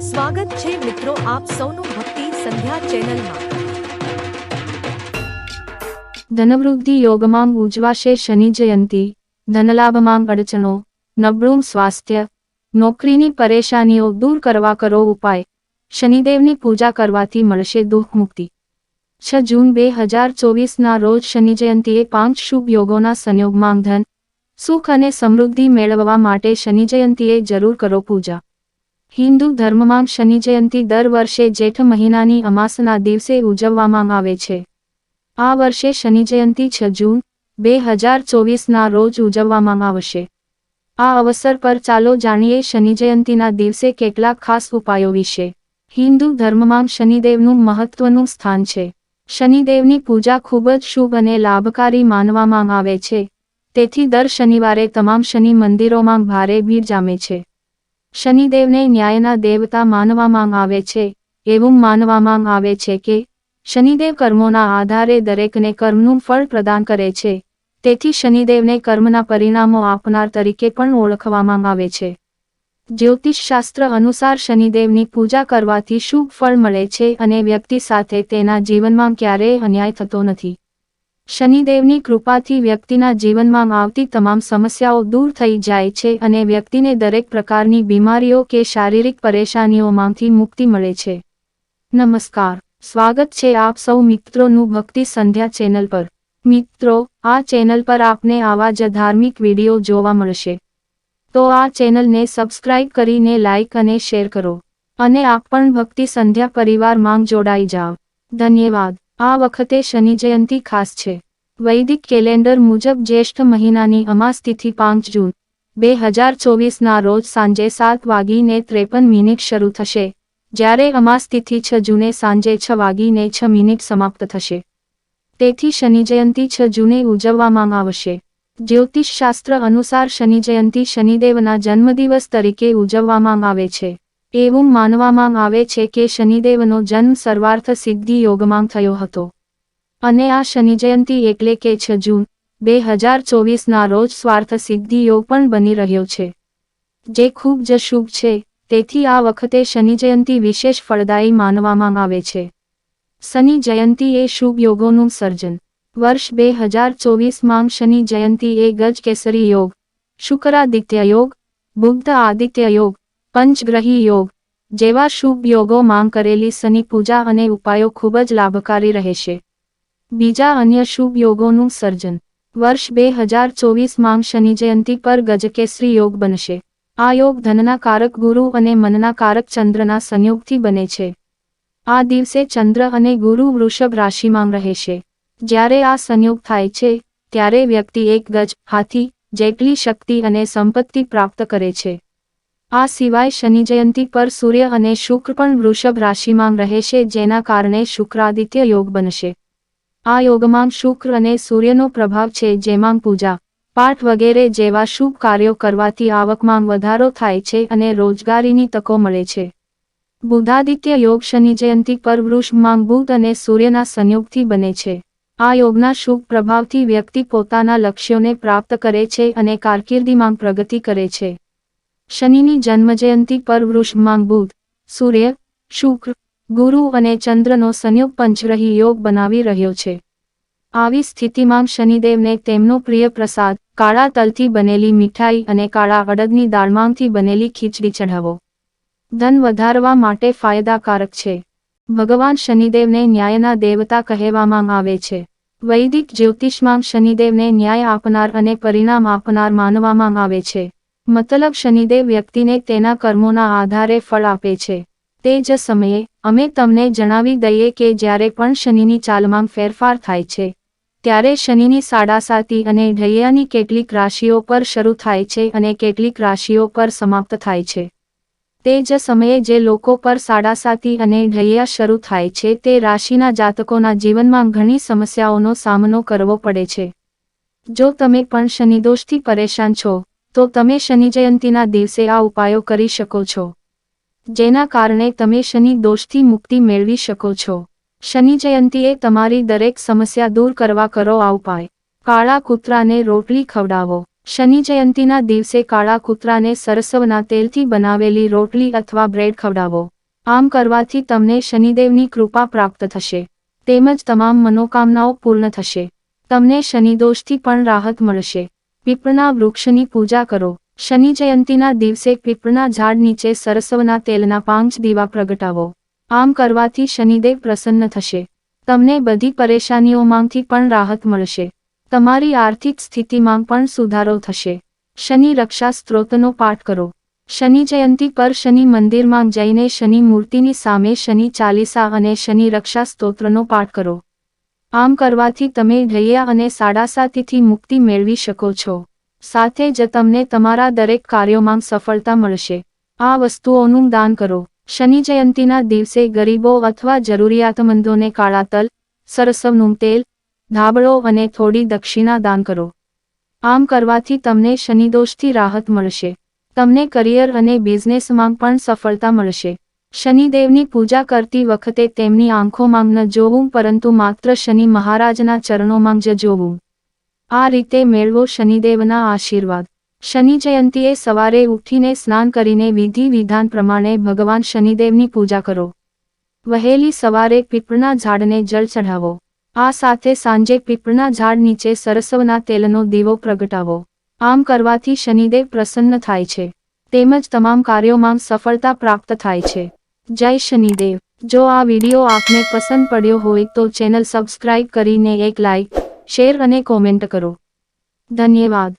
સ્વાગત છે મિત્રો આપ સૌનું ભક્તિ સંધ્યા ચેનલમાં. ધનવૃદ્ધિ યોગમાં ઉજવાશે શનિ જયંતી, ધનલાભમાં અડચણો, નબળું સ્વાસ્થ્ય, નોકરીની પરેશાનીઓ દૂર કરવા કરો ઉપાય. શનિદેવની પૂજા કરવાથી મળશે દુઃખ મુક્તિ. છ જૂન બે હજાર ચોવીસના રોજ શનિ જયંતીએ પાંચ શુભ યોગોના સંયોગમાં ધન, સુખ અને સમૃદ્ધિ મેળવવા માટે શનિ જયંતીએ જરૂર કરો પૂજા. હિન્દુ ધર્મમાં શનિ જયંતિ દર વર્ષે જેઠ મહિનાની અમાસના દિવસે ઉજવવામાં આવે છે. આ વર્ષે શનિ જયંતિ છ જૂન, બે હજાર ચોવીસના રોજ ઉજવવામાં આવશે. આ અવસર પર ચાલો જાણીએ શનિ જયંતિના દિવસે કેટલાક ખાસ ઉપાયો વિશે. હિન્દુ ધર્મમાં શનિદેવનું મહત્વનું સ્થાન છે. શનિદેવની પૂજા ખૂબ જ શુભ અને લાભકારી માનવામાં આવે છે. તેથી દર શનિવારે તમામ શનિ મંદિરોમાં ભારે ભીડ જામે છે. શનિદેવને ન્યાયના દેવતા માનવામાં આવે છે, એવું માનવામાં આવે છે કે, શનિદેવ કર્મોના આધારે દરેકને કર્મનું ફળ પ્રદાન કરે છે, તેથી શનિદેવને કર્મના પરિણામો આપનાર તરીકે પણ ઓળખવામાં આવે છે. જ્યોતિષશાસ્ત્ર અનુસાર શનિદેવની પૂજા કરવાથી શુભ ફળ મળે છે અને વ્યક્તિ સાથે તેના જીવનમાં ક્યારેય અન્યાય થતો નથી. શનિદેવની કૃપાથી વ્યક્તિના જીવનમાં આવતી તમામ સમસ્યાઓ દૂર થઈ જાય છે અને વ્યક્તિને દરેક પ્રકારની બીમારીઓ કે શારીરિક પરેશાનીઓમાંથી મુક્તિ મળે છે. નમસ્કાર. સ્વાગત છે આપ સૌ મિત્રોનું ભક્તિ સંધ્યા ચેનલ પર. મિત્રો, આ ચેનલ પર આપને આવા જ ધાર્મિક વીડિયો જોવા મળશે. તો આ ચેનલને સબસ્ક્રાઇબ કરીને લાઇક અને શેર કરો. અને આપ પણ ભક્તિ સંધ્યા પરિવાર માંગ જોડાઈ જાઓ ધન્યવાદ. આ વખતે શનિ જયંતિ ખાસ છે. વૈદિક કેલેન્ડર મુજબ જ્યેષ્ઠ મહિનાની અમાસ તિથિ પાંચ જૂન, બે હજાર ચોવીસના રોજ સાંજે સાત વાગીને ત્રેપન મિનિટ શરૂ થશે. જ્યારે અમાસ તિથિ છ જૂને સાંજે છ વાગીને છ મિનિટ સમાપ્ત થશે. તેથી શનિ જયંતિ છ જૂને ઉજવવામાં આવશે. જ્યોતિષશાસ્ત્ર અનુસાર શનિ જયંતિ શનિદેવના જન્મદિવસ તરીકે ઉજવવામાં આવે છે. એવું માનવામાં આવે છે કે શનિદેવનો જન્મ સર્વાર્થ સિદ્ધિ યોગમાં થયો હતો. અને આ શનિજયંતિ એટલે કે છ જૂન, બે હજાર ચોવીસના રોજ સ્વાર્થ સિદ્ધિ યોગ પણ બની રહ્યો છે. જે ખૂબ જ શુભ છે, તેથી આ વખતે શનિ જયંતી વિશેષ ફળદાયી માનવામાં આવે છે. શનિ જયંતી એ શુભ યોગોનું સર્જન. વર્ષ બે હજાર ચોવીસમાં શનિ જયંતી એ ગજ કેસરી યોગ, શુક્રાદિત્ય યોગ, બુદ્ધ આદિત્ય યોગ પંચગ્રહી યોગ. જેવા શુભ યોગો માંગ કરેલી શનિ પૂજા અને ઉપાયો ખૂબ જ લાભકારી રહેશે. બીજા અન્ય શુભ યોગોનું સર્જન. વર્ષ બે હજાર ચોવીસમાં શનિ જયંતિ પર ગજકેસરી યોગ બનશે. આ યોગ ધનના કારક ગુરુ અને મનના કારક ચંદ્રના સંયોગથી બને છે. આ દિવસે ચંદ્ર અને ગુરુ વૃષભ રાશિમાં રહેશે. જ્યારે આ સંયોગ થાય છે, ત્યારે વ્યક્તિ એક ગજ હાથી, જેટલી શક્તિ અને સંપત્તિ પ્રાપ્ત કરે છે. આ સિવાય શનિ જયંતી પર સૂર્ય અને શુક્ર પણ વૃષભ રાશિમાં રહેશે, જેના કારણે શુક્રાદિત્ય યોગ બનશે. આ યોગમાં શુક્ર અને સૂર્યનો પ્રભાવ છે, જેમાં પૂજા, પાઠ વગેરે જેવા શુભ કાર્યો કરવાથી આવકમાં વધારો થાય છે અને રોજગારીની તકો મળે છે. બુધાદિત્ય યોગ શનિ જયંતી પર વૃષભમાં બુધ અને સૂર્યના સંયોગથી બને છે. આ યોગના શુભ પ્રભાવથી વ્યક્તિ પોતાના લક્ષ્યોને પ્રાપ્ત કરે છે અને કારકિર્દીમાં પ્રગતિ કરે છે. શનિની જન્મજયંતી પર વૃષમાં બુધ, સૂર્ય, શુક્ર, ગુરુ અને ચંદ્રનો સંયોગ પંચરહી યોગ બનાવી રહ્યો છે. આવી સ્થિતિમાં શનિદેવને તેમનો પ્રિય પ્રસાદ, કાળા તલથી બનેલી મીઠાઈ અને કાળા અડદની દાળમાંથી બનેલી ખીચડી ચઢાવો. ધન વધારવા માટે ફાયદાકારક છે. ભગવાન શનિદેવને ન્યાયના દેવતા કહેવામાં આવે છે. વૈદિક જ્યોતિષમાં શનિદેવને ન્યાય આપનાર અને પરિણામ આપનાર માનવામાં આવે છે. મતલબ શનિદેવ વ્યક્તિને તેના કર્મોના આધારે ફળ આપે છે. તે જ સમયે, અમે તમને જણાવી દઈએ કે જ્યારે પણ શનિની ચાલમાં ફેરફાર થાય છે, ત્યારે શનિની સાડાસાતી અને ઢૈયાની કેટલીક રાશિઓ પર શરૂ થાય છે અને કેટલીક રાશિઓ પર સમાપ્ત થાય છે. તે જ સમયે જે લોકો પર સાડાસાતી અને ઢૈયા શરૂ થાય છે, તે રાશિના જાતકોના જીવનમાં ઘણી સમસ્યાઓનો સામનો કરવો પડે છે. જો તમે પણ શનિદોષથી પરેશાન છો તો તમે શનિજયંતિના દિવસે આ ઉપાયો કરી શકો છો. જેના કારણે તમે શનિ દોષથી મુક્તિ મેળવી શકો છો. શનિજયંતિએ તમારી દરેક સમસ્યા દૂર કરવા કરો આ ઉપાય. કાળા કૂતરાને રોટલી ખવડાવો. શનિ જયંતીના દિવસે કાળા કૂતરાને સરસવના તેલથી બનાવેલી રોટલી અથવા બ્રેડ ખવડાવો. આમ કરવાથી તમને શનિદેવની કૃપા પ્રાપ્ત થશે. તેમજ તમામ મનોકામનાઓ પૂર્ણ થશે. તમને શનિદોષથી પણ રાહત મળશે. પીપળના વૃક્ષની પૂજા કરો. શનિ જયંતીના દિવસે પીપળના ઝાડ નીચે સરસવના તેલના પાંચ દીવા પ્રગટાવો. આમ કરવાથી શનિદેવ પ્રસન્ન થશે. તમને બધી પરેશાનીઓમાંથી પણ રાહત મળશે. તમારી આર્થિક સ્થિતિમાં પણ સુધારો થશે. શનિ રક્ષા સ્ત્રોતનો પાઠ કરો. શનિ જયંતી પર શનિ મંદિરમાં જઈને શનિ મૂર્તિની સામે શનિ ચાલીસા અને શનિ રક્ષા સ્તોત્રનો પાઠ કરો. આમ કરવાથી તમે ધૈર્ય અને સાડાસાતીથી મુક્તિ મેળવી શકો છો. સાથે જ તમને તમારા દરેક કાર્યોમાં સફળતા મળશે. આ વસ્તુઓનું દાન કરો. શનિ જયંતિના દિવસે ગરીબો અથવા જરૂરિયાતમંદોને કાળા તલ, સરસવનું તેલ, ધાબળો અને થોડી દક્ષિણા દાન કરો. આમ કરવાથી તમને શનિદોષથી રાહત મળશે. તમને કરિયર અને બિઝનેસમાં પણ સફળતા મળશે. શનિદેવની પૂજા કરતી વખતે તેમની આંખોમાં ન જોવું, પરંતુ માત્ર શનિ મહારાજના ચરણોમાં જ જોવું. આ રીતે મેળવો શનિદેવના આશીર્વાદ. શનિ જયંતીએ સવારે ઉઠીને સ્નાન કરીને વિધિ વિધાન પ્રમાણે ભગવાન શનિદેવની પૂજા કરો. વહેલી સવારે પીપળના ઝાડને જળ ચઢાવો. આ સાથે સાંજે પીપળના ઝાડ નીચે સરસવના તેલનો દીવો પ્રગટાવો. આમ કરવાથી શનિદેવ પ્રસન્ન થાય છે. તેમજ તમામ કાર્યોમાં સફળતા પ્રાપ્ત થાય છે. જય શનિદેવ. જો આ વીડિયો આપને પસંદ પડ્યો હોય તો ચેનલ સબસ્ક્રાઇબ કરીને એક લાઇક, શેર અને કોમેન્ટ કરો. ધન્યવાદ.